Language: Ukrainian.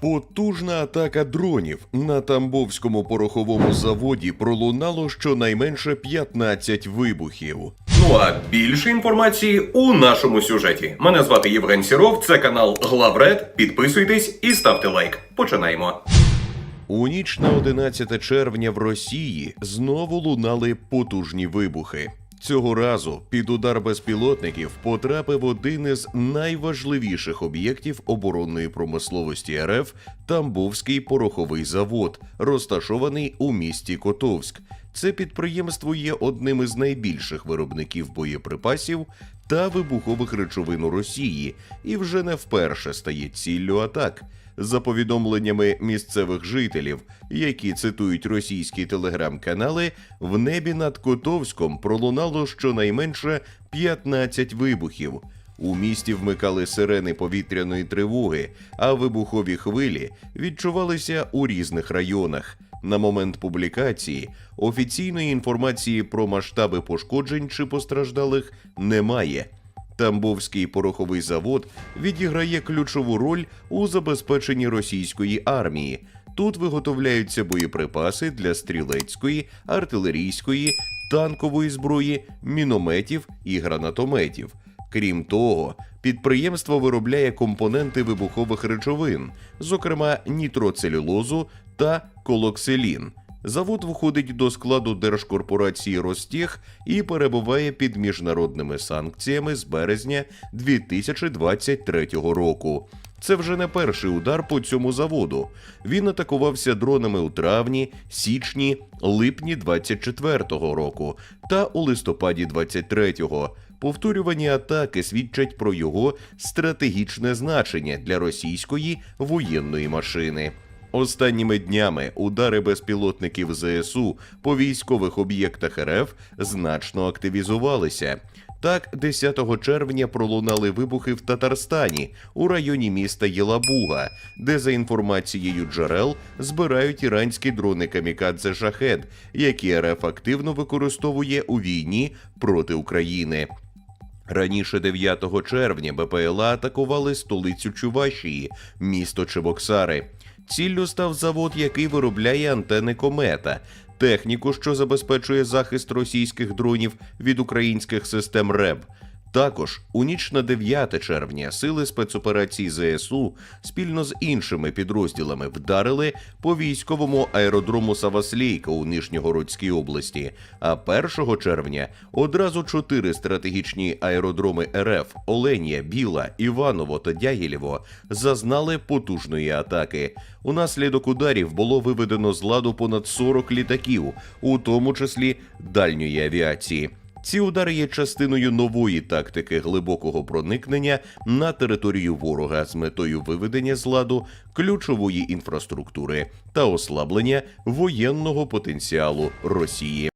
Потужна атака дронів на Тамбовському пороховому заводі пролунало щонайменше 15 вибухів. Ну а більше інформації у нашому сюжеті. Мене звати Євген Сіров, це канал Главред. Підписуйтесь і ставте лайк. Починаємо. У ніч на 11 червня в Росії знову лунали потужні вибухи. Цього разу під удар безпілотників потрапив один із найважливіших об'єктів оборонної промисловості РФ Тамбовський пороховий завод, розташований у місті Котовськ. Це підприємство є одним із найбільших виробників боєприпасів та вибухових речовин у Росії і вже не вперше стає ціллю атак. За повідомленнями місцевих жителів, які цитують російські телеграм-канали, в небі над Котовськом пролунало щонайменше 15 вибухів. У місті вмикали сирени повітряної тривоги, а вибухові хвилі відчувалися у різних районах. На момент публікації офіційної інформації про масштаби пошкоджень чи постраждалих немає. Тамбовський пороховий завод відіграє ключову роль у забезпеченні російської армії. Тут виготовляються боєприпаси для стрілецької, артилерійської, танкової зброї, мінометів і гранатометів. Крім того, підприємство виробляє компоненти вибухових речовин, зокрема нітроцелюлозу та колокселін. Завод входить до складу держкорпорації Ростех і перебуває під міжнародними санкціями з березня 2023 року. Це вже не перший удар по цьому заводу. Він атакувався дронами у травні, січні, липні 24-го року та у листопаді 23-го. Повторювані атаки свідчать про його стратегічне значення для російської воєнної машини. Останніми днями удари безпілотників ЗСУ по військових об'єктах РФ значно активізувалися. Так, 10 червня пролунали вибухи в Татарстані у районі міста Єлабуга, де за інформацією джерел збирають іранські дрони камікадзе Шахед, які РФ активно використовує у війні проти України. Раніше 9 червня БПЛА атакували столицю Чувашії, місто Чебоксари. Ціллю став завод, який виробляє антени комета, техніку, що забезпечує захист російських дронів від українських систем РЕБ. Також у ніч на 9 червня сили спецоперацій ЗСУ спільно з іншими підрозділами вдарили по військовому аеродрому Саваслійка у Нижньогородській області. А 1 червня одразу чотири стратегічні аеродроми РФ Оленія, Біла, Іваново та Дягілєво зазнали потужної атаки. Унаслідок ударів було виведено з ладу понад 40 літаків, у тому числі дальньої авіації. Ці удари є частиною нової тактики глибокого проникнення на територію ворога з метою виведення з ладу ключової інфраструктури та ослаблення воєнного потенціалу Росії.